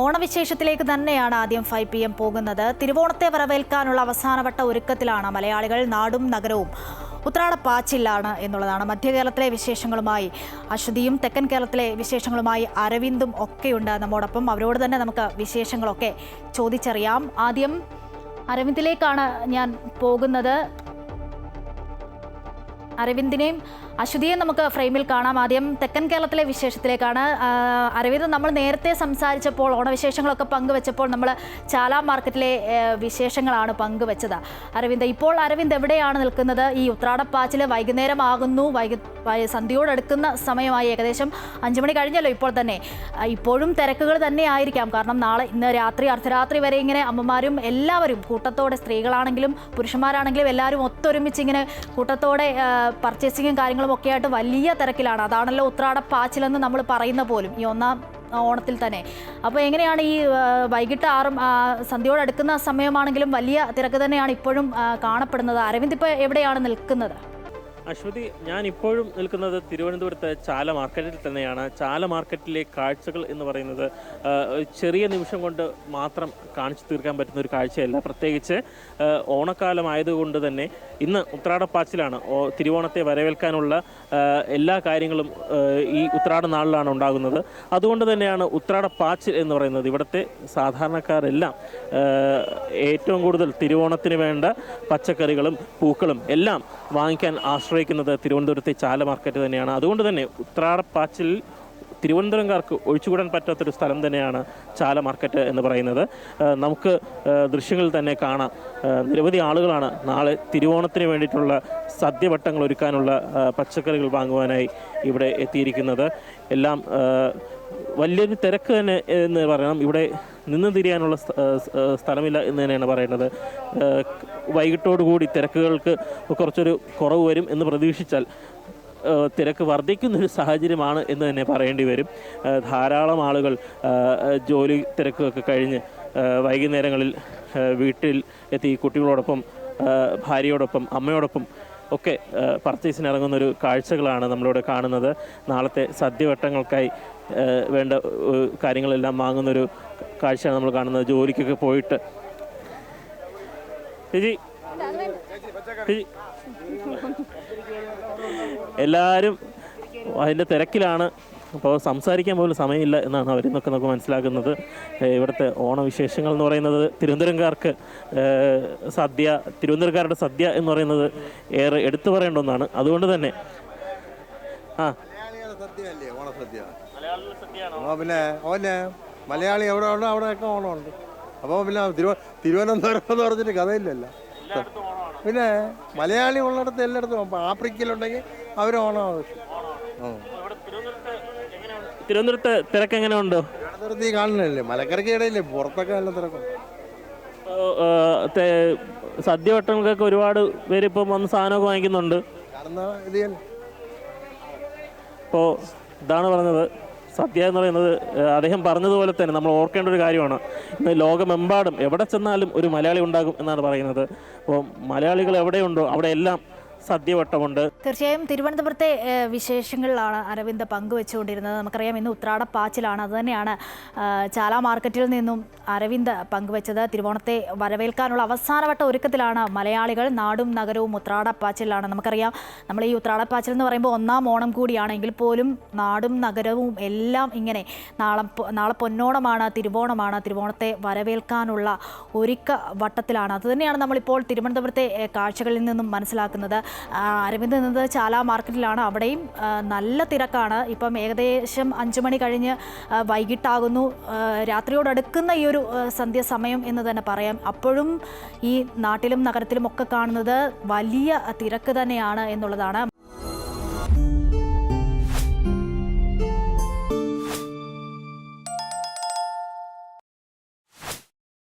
ഓണവിശേഷത്തിലേക്ക് തന്നെയാണ് ആദ്യം five P M പോകുന്നത്. തിരുവോണത്തെ വരവേൽക്കാനുള്ള അവസാനവട്ട ഒരുക്കത്തിലാണ് മലയാളികൾ നാടും നഗരവും ഉത്രാടപ്പാച്ചിലാണ് എന്നുള്ളതാണ്. മധ്യ കേരളത്തിലെ വിശേഷങ്ങളുമായി അശ്വതിയും തെക്കൻ കേരളത്തിലെ വിശേഷങ്ങളുമായി അരവിന്ദും ഒക്കെയുണ്ട് നമ്മോടൊപ്പം. അവരോട് തന്നെ നമുക്ക് വിശേഷങ്ങളൊക്കെ ചോദിച്ചറിയാം. ആദ്യം അരവിന്ദിലേക്കാണ് ഞാൻ പോകുന്നത്. അരവിന്ദിനെയും അശ്വതിയെയും നമുക്ക് ഫ്രെയിമിൽ കാണാം. ആദ്യം തെക്കൻ കേരളത്തിലെ വിശേഷത്തിലേക്കാണ്. അരവിന്ദ് നമ്മൾ നേരത്തെ സംസാരിച്ചപ്പോൾ ഓണവിശേഷങ്ങളൊക്കെ പങ്കുവെച്ചപ്പോൾ നമ്മൾ ചാല മാർക്കറ്റിലെ വിശേഷങ്ങളാണ് പങ്കുവെച്ചത്. അരവിന്ദ് ഇപ്പോൾ അരവിന്ദ് എവിടെയാണ് നിൽക്കുന്നത്? ഈ ഉത്രാടപ്പാച്ചിൽ വൈകുന്നേരം ആകുന്നു വൈ- സന്ധ്യയോടടുക്കുന്ന സമയമായി ഏകദേശം അഞ്ചു മണി കഴിഞ്ഞല്ലോ ഇപ്പോൾ തന്നെ. ഇപ്പോഴും തിരക്കുകൾ തന്നെ ആയിരിക്കാം. കാരണം നാളെ ഇന്ന് രാത്രി അർദ്ധരാത്രി വരെ ഇങ്ങനെ അമ്മമാരും എല്ലാവരും കൂട്ടത്തോടെ സ്ത്രീകളാണെങ്കിലും പുരുഷന്മാരാണെങ്കിലും എല്ലാവരും ഒത്തൊരുമിച്ച് ഇങ്ങനെ കൂട്ടത്തോടെ പർച്ചേസിങ്ങും കാര്യങ്ങളും ആയിട്ട് വലിയ തിരക്കിലാണ്. അതാണല്ലോ ഉത്രാടപ്പാച്ചിലെന്ന് നമ്മൾ പറയുന്ന പോലും ഈ ഒന്നാം ഓണത്തിൽ തന്നെ. അപ്പോൾ എങ്ങനെയാണ് ഈ വൈകിട്ട് ആറും സന്ധ്യയോടടുക്കുന്ന സമയമാണെങ്കിലും വലിയ തിരക്ക് തന്നെയാണ് ഇപ്പോഴും കാണപ്പെടുന്നത്. അരവിന്ദ് ഇപ്പോൾ എവിടെയാണ് നിൽക്കുന്നത്? അശ്വതി ഞാൻ ഇപ്പോഴും നിൽക്കുന്നത് തിരുവനന്തപുരത്തെ ചാല മാർക്കറ്റിൽ തന്നെയാണ്. ചാല മാർക്കറ്റിലെ കാഴ്ചകൾ എന്ന് പറയുന്നത് ചെറിയ നിമിഷം കൊണ്ട് മാത്രം കാണിച്ചു തീർക്കാൻ പറ്റുന്ന ഒരു കാഴ്ചയല്ല. പ്രത്യേകിച്ച് ഓണക്കാലം ഓണക്കാലമായതുകൊണ്ട് തന്നെ ഇന്ന് ഉത്രാടപ്പാച്ചിലാണ്. തിരുവോണത്തെ വരവേൽക്കാനുള്ള എല്ലാ കാര്യങ്ങളും ഈ ഉത്രാട നാളിലാണ് ഉണ്ടാകുന്നത്. അതുകൊണ്ട് തന്നെയാണ് ഉത്രാടപ്പാച്ചിൽ എന്ന് പറയുന്നത്. ഇവിടുത്തെ സാധാരണക്കാരെല്ലാം ഏറ്റവും കൂടുതൽ തിരുവോണത്തിന് വേണ്ട പച്ചക്കറികളും പൂക്കളും എല്ലാം വാങ്ങിക്കാൻ ആശ്രയിക്കുന്നത് തിരുവനന്തപുരത്തെ ചാല മാർക്കറ്റ് തന്നെയാണ്. അതുകൊണ്ട് തന്നെ ഉത്രാടപ്പാച്ചിൽ തിരുവനന്തപുരംകാർക്ക് ഒഴിച്ചുകൂടാൻ പറ്റാത്തൊരു സ്ഥലം തന്നെയാണ് ചാല മാർക്കറ്റ് എന്ന് പറയുന്നത്. നമുക്ക് ദൃശ്യങ്ങളിൽ തന്നെ കാണാം. നിരവധി ആളുകളാണ് നാളെ തിരുവോണത്തിന് വേണ്ടിയിട്ടുള്ള സദ്യവട്ടങ്ങൾ ഒരുക്കാനുള്ള പച്ചക്കറികൾ വാങ്ങുവാനായി ഇവിടെ എത്തിയിരിക്കുന്നത്. എല്ലാം വലിയൊരു തിരക്ക് തന്നെ എന്ന് പറയണം. ഇവിടെ നിന്ന് തിരിയാനുള്ള സ്ഥലമില്ല എന്ന് തന്നെയാണ് പറയുന്നത്. വൈകിട്ടോടുകൂടി തിരക്കുകൾക്ക് കുറച്ചൊരു കുറവ് വരും എന്ന് പ്രതീക്ഷിച്ചാൽ തിരക്ക് വർദ്ധിക്കുന്നൊരു സാഹചര്യമാണ് എന്ന് തന്നെ പറയേണ്ടി വരും. ധാരാളം ആളുകൾ ജോലി തിരക്കൊക്കെ കഴിഞ്ഞ് വൈകുന്നേരങ്ങളിൽ വീട്ടിൽ എത്തി കുട്ടികളോടൊപ്പം ഭാര്യയോടൊപ്പം അമ്മയോടൊപ്പം ഒക്കെ പർച്ചേസിന് ഇറങ്ങുന്ന ഒരു കാഴ്ചകളാണ് നമ്മളിവിടെ കാണുന്നത്. നാളത്തെ സദ്യവട്ടങ്ങൾക്കായി വേണ്ട കാര്യങ്ങളെല്ലാം വാങ്ങുന്നൊരു കാഴ്ചയാണ് നമ്മൾ കാണുന്നത്. ജോലിക്കൊക്കെ പോയിട്ട്. ചേച്ചി എല്ലാവരും അതിന്റെ തിരക്കിലാണ്. അപ്പോൾ സംസാരിക്കാൻ പോലും സമയമില്ല എന്നാണ് അവർ നിന്നൊക്കെ നമുക്ക് മനസ്സിലാക്കുന്നത് ഇവിടുത്തെ ഓണവിശേഷങ്ങൾ എന്ന് പറയുന്നത് തിരുവനന്തപുരംകാർക്ക് സദ്യ തിരുവനന്തപുരക്കാരുടെ സദ്യ എന്ന് പറയുന്നത് ഏറെ എടുത്തു പറയേണ്ട ഒന്നാണ്. അതുകൊണ്ട് തന്നെ ആ. പിന്നെ മലയാളി എവിടെ ഉണ്ടോ അവിടെയൊക്കെ ഓണമുണ്ട്. അപ്പോൾ പിന്നെ തിരുവ തിരുവനന്തപുരം എന്ന് പറഞ്ഞിട്ട് കഥയില്ലല്ലോ. പിന്നെ മലയാളി ഉള്ളിടത്ത് എല്ലായിടത്തും ആഫ്രിക്കയിലുണ്ടെങ്കിൽ അവർ ഓണം ആവശ്യം. തിരുവനന്തപുരത്ത് തിരക്ക് എങ്ങനെ തിരുവനന്തപുരത്ത് സദ്യ കാണുന്നില്ലേ മലക്കരയ്ക്ക് ഇടയില്ലേ? പുറത്തൊക്കെ നല്ല തിരക്കുണ്ട് ഇപ്പോൾ, ഏഹ്, തെ- സദ്യവട്ടങ്ങൾക്കൊക്കെ ഒരുപാട് പേര് ഇപ്പം വന്ന് സാധനമൊക്കെ വാങ്ങിക്കുന്നുണ്ട്. ഇപ്പോൾ ഇതാണ് പറഞ്ഞത്. സദ്യ എന്ന് പറയുന്നത് അദ്ദേഹം പറഞ്ഞതുപോലെ തന്നെ നമ്മൾ ഓർക്കേണ്ട ഒരു കാര്യമാണ്. ഇന്ന് ലോകമെമ്പാടും എവിടെ ചെന്നാലും ഒരു മലയാളി ഉണ്ടാകും എന്നാണ് പറയുന്നത്. അപ്പോൾ മലയാളികൾ എവിടെയുണ്ടോ അവിടെ എല്ലാം സദ്യവട്ടമുണ്ട്. തീർച്ചയായും തിരുവനന്തപുരത്തെ വിശേഷങ്ങളിലാണ് അരവിന്ദ് പങ്കുവെച്ചുകൊണ്ടിരുന്നത്. നമുക്കറിയാം ഇന്ന് ഉത്രാടപ്പാച്ചിലാണ് അതുതന്നെയാണ് തന്നെയാണ് ചാല മാർക്കറ്റിൽ നിന്നും അരവിന്ദ് പങ്കുവെച്ചത്. തിരുവോണത്തെ വരവേൽക്കാനുള്ള അവസാനവട്ട ഒരുക്കത്തിലാണ് മലയാളികൾ നാടും നഗരവും ഉത്രാടപ്പാച്ചിലാണ് നമുക്കറിയാം നമ്മൾ ഈ ഉത്രാടപ്പാച്ചിൽ എന്ന് പറയുമ്പോൾ ഒന്നാം ഓണം കൂടിയാണെങ്കിൽ പോലും നാടും നഗരവും എല്ലാം ഇങ്ങനെ നാളെ നാളെ പൊന്നോണമാണ് തിരുവോണമാണ് തിരുവോണത്തെ വരവേൽക്കാനുള്ള ഒരുക്ക വട്ടത്തിലാണ് അതുതന്നെയാണ് നമ്മളിപ്പോൾ തിരുവനന്തപുരത്തെ കാഴ്ചകളിൽ നിന്നും മനസ്സിലാക്കുന്നത്. അരവിന്ദ് നിന്നത് ചാല മാർക്കറ്റിലാണ് അവിടെയും നല്ല തിരക്കാണ്. ഇപ്പം ഏകദേശം അഞ്ചു മണി കഴിഞ്ഞ് വൈകിട്ടാകുന്നു. രാത്രിയോട് രാത്രിയോടടുക്കുന്ന ഈ ഒരു സന്ധ്യ സന്ധ്യാസമയം എന്ന് തന്നെ പറയാം. അപ്പോഴും ഈ നാട്ടിലും നഗരത്തിലും ഒക്കെ കാണുന്നത് വലിയ തിരക്ക് തന്നെയാണ് എന്നുള്ളതാണ്